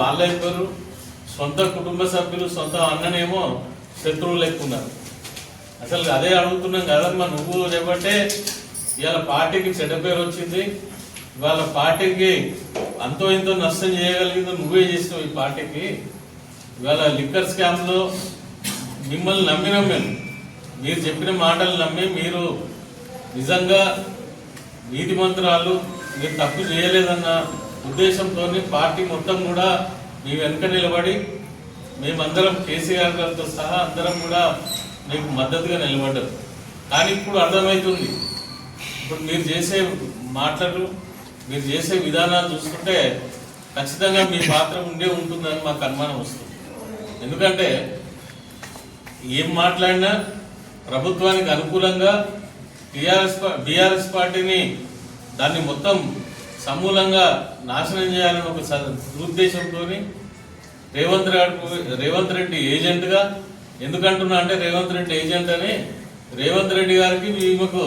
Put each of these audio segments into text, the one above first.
వాళ్ళు అయిపోయారు సొంత కుటుంబ సభ్యులు సొంత అన్ననేమో శత్రువులు ఎక్కున్నారు అసలు అదే అడుగుతున్నాం కదమ్మా నువ్వు చెప్పంటే ఇవాళ పార్టీకి చెడ్డ పేరు వచ్చింది. ఇవాళ పార్టీకి అంతో ఇంతో నష్టం చేయగలిగిందో నువ్వే చేసావు ఈ పార్టీకి. ఇవాళ లిక్కర్ స్కామ్లో మిమ్మల్ని నమ్మినాం మేము. మీరు చెప్పిన మాటలు నమ్మి మీరు నిజంగా నీతి మంత్రాలు మీరు తప్పు చేయలేదన్న ఉద్దేశంతో పార్టీ మొత్తం కూడా మీ వెనుక నిలబడి మేమందరం కేసీఆర్ గారితో సహా అందరం కూడా మీకు మద్దతుగా నిలబడ్డారు కానీ ఇప్పుడు అర్థమవుతుంది ఇప్పుడు మీరు చేసే మాటలు మీరు చేసే విధానాలు చూస్తుంటే ఖచ్చితంగా మీ పాత్ర ఉండే ఉంటుందని మాకు అనుమానం వస్తుంది. ఎందుకంటే ఏం మాట్లాడినా ప్రభుత్వానికి అనుకూలంగా టీఆర్ఎస్ బీఆర్ఎస్ పార్టీని దాన్ని మొత్తం సమూలంగా నాశనం చేయాలని ఒక స- దురుద్దేశంతో రేవంత్ రెడ్డి రేవంత్ రెడ్డి ఏజెంట్గా. ఎందుకంటున్నా అంటే రేవంత్ రెడ్డి ఏజెంట్ అని రేవంత్ రెడ్డి గారికి మీకు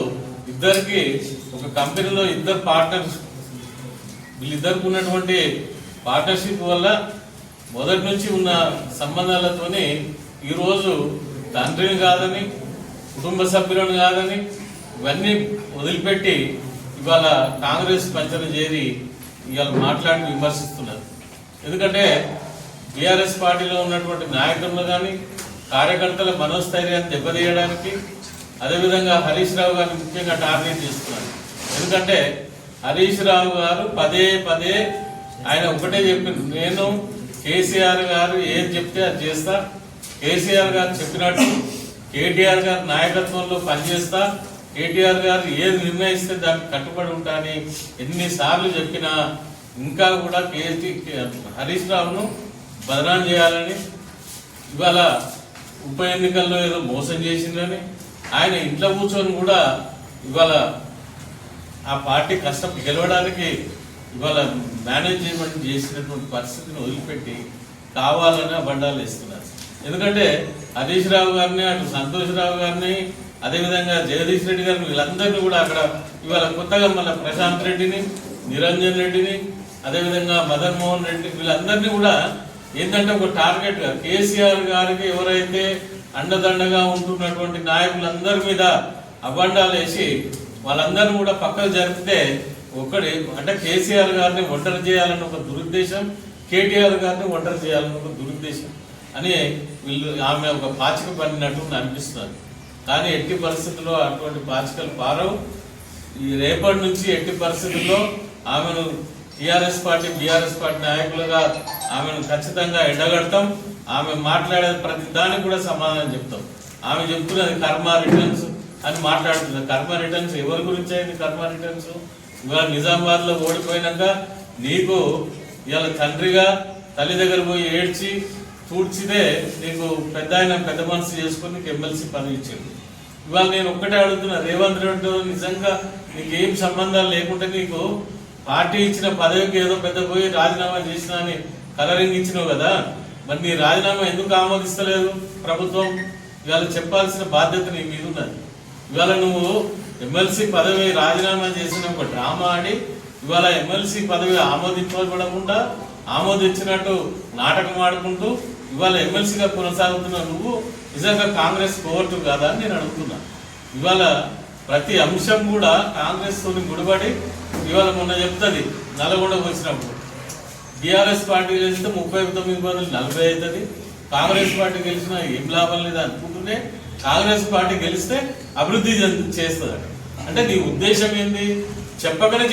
ఇద్దరికి ఒక కంపెనీలో ఇద్దరు పార్ట్నర్స్ వీళ్ళిద్దరికి ఉన్నటువంటి పార్ట్నర్షిప్ వల్ల మొదటి నుంచి ఉన్న సంబంధాలతోనే ఈరోజు తండ్రిని కాదని కుటుంబ సభ్యులను కాదని ఇవన్నీ వదిలిపెట్టి ఇవాళ కాంగ్రెస్ పంచన చేరి ఇవాళ మాట్లాడి విమర్శిస్తున్నారు. ఎందుకంటే బీఆర్ఎస్ పార్టీలో ఉన్నటువంటి నాయకులను కానీ కార్యకర్తల మనోస్థైర్యాన్ని దెబ్బతీయడానికి అదేవిధంగా హరీష్ రావు గారిని ముఖ్యంగా టార్గెట్ చేస్తున్నారు. ఎందుకంటే హరీష్ రావు గారు పదే పదే ఆయన ఒకటే చెప్పింది నేను కేసీఆర్ గారు ఏం చెప్తే అది చేస్తా కేసీఆర్ గారు చెప్పినట్టు కేటీఆర్ గారి నాయకత్వంలో పనిచేస్తా కేటీఆర్ గారు ఏది నిర్ణయిస్తే దానికి కట్టుబడి ఉంటాని ఎన్నిసార్లు చెప్పినా ఇంకా కూడా కేటీ హరీష్ రావును బదనాం చేయాలని ఇవాళ ఉప ఎన్నికల్లో ఏదో మోసం చేసిందని ఆయన ఇంట్లో కూర్చొని కూడా ఇవాళ ఆ పార్టీ కష్టం గెలవడానికి ఇవాళ మేనేజ్మెంట్ చేసినటువంటి పరిస్థితిని వదిలిపెట్టి కావాలని అబండాలు వేస్తున్నారు. ఎందుకంటే హరీష్ రావు గారిని అటు సంతోష్ రావు గారిని అదేవిధంగా జగదీష్ రెడ్డి గారిని వీళ్ళందరినీ కూడా అక్కడ ఇవాళ కొత్తగా మన ప్రశాంత్ రెడ్డిని నిరంజన్ రెడ్డిని అదేవిధంగా మదన్ మోహన్ రెడ్డి వీళ్ళందరినీ కూడా ఏంటంటే ఒక టార్గెట్ కేసీఆర్ గారికి ఎవరైతే అండదండగా ఉంటున్నటువంటి నాయకులందరి మీద అబండాలు వేసి వాళ్ళందరినీ కూడా పక్కకు జరిపితే ఒక్కడి అంటే కేసీఆర్ గారిని ఒంటరి చేయాలని ఒక దురుద్దేశం కేటీఆర్ గారిని ఒంటరి చేయాలని ఒక దురుద్దేశం అని వీళ్ళు ఆమె ఒక పాచిక పడినట్టు అనిపిస్తుంది. కానీ ఎట్టి పరిస్థితుల్లో అటువంటి పాచికలు పారవు. ఈ రేపటి నుంచి ఎట్టి పరిస్థితుల్లో ఆమెను టిఆర్ఎస్ పార్టీ బీఆర్ఎస్ పార్టీ నాయకులుగా ఆమెను ఖచ్చితంగా ఎండగడతాం. ఆమె మాట్లాడే ప్రతి దానికి కూడా సమాధానం చెప్తాం. ఆమె చెప్తున్నది కర్మ రిటర్న్స్ అని మాట్లాడుతుంది కర్మ రిటర్న్స్ ఎవరి గురించి అయింది కర్మ రిటర్న్స్? ఇవాళ నిజామాబాద్లో ఓడిపోయినాక నీకు ఇవాళ తండ్రిగా తల్లి దగ్గర పోయి ఏడ్చి పూడ్చిదే నీకు పెద్ద ఆయన పెద్ద మనసు చేసుకుని నీకు ఎమ్మెల్సీ పదవి ఇచ్చింది ఇవాళ నేను ఒక్కటే అడుగుతున్నా రేవంత్ రెడ్డి నిజంగా నీకు ఏం సంబంధాలు లేకుంటే నీకు పార్టీ ఇచ్చిన పదవికి ఏదో పెద్ద పోయి రాజీనామా చేసినా అని కలరింగ్ ఇచ్చినావు కదా. మరి నీ రాజీనామా ఎందుకు ఆమోదిస్తలేదు ప్రభుత్వం? ఇవాళ చెప్పాల్సిన బాధ్యత నీ మీద ఉన్నది. ఇవాళ నువ్వు ఎమ్మెల్సీ పదవి రాజీనామా చేసిన ఒక డ్రామా ఆడి ఇవాళ ఎమ్మెల్సీ పదవి ఆమోదించబడకుండా ఆమోదించినట్టు నాటకం ఆడుకుంటూ ఇవాళ ఎమ్మెల్సీగా కొనసాగుతున్న నువ్వు నిజంగా కాంగ్రెస్ కోవర్టు కాదా అని నేను అడుగుతున్నా. ఇవాళ ప్రతి అంశం కూడా కాంగ్రెస్తో ముడిపడి ఇవాళ మొన్న చెప్తుంది నల్గొండకు వచ్చినప్పుడు బీఆర్ఎస్ పార్టీ గెలిస్తే ముప్పై తొమ్మిది బదులు నలభై అవుతుంది. కాంగ్రెస్ పార్టీ గెలిచినా ఏం లాభం లేదు అనుకుంటూనే కాంగ్రెస్ పార్టీ గెలిస్తే అభివృద్ధి చెందు- చేస్తుంది అంటే నీ ఉద్దేశం ఏంది? చెప్పకనే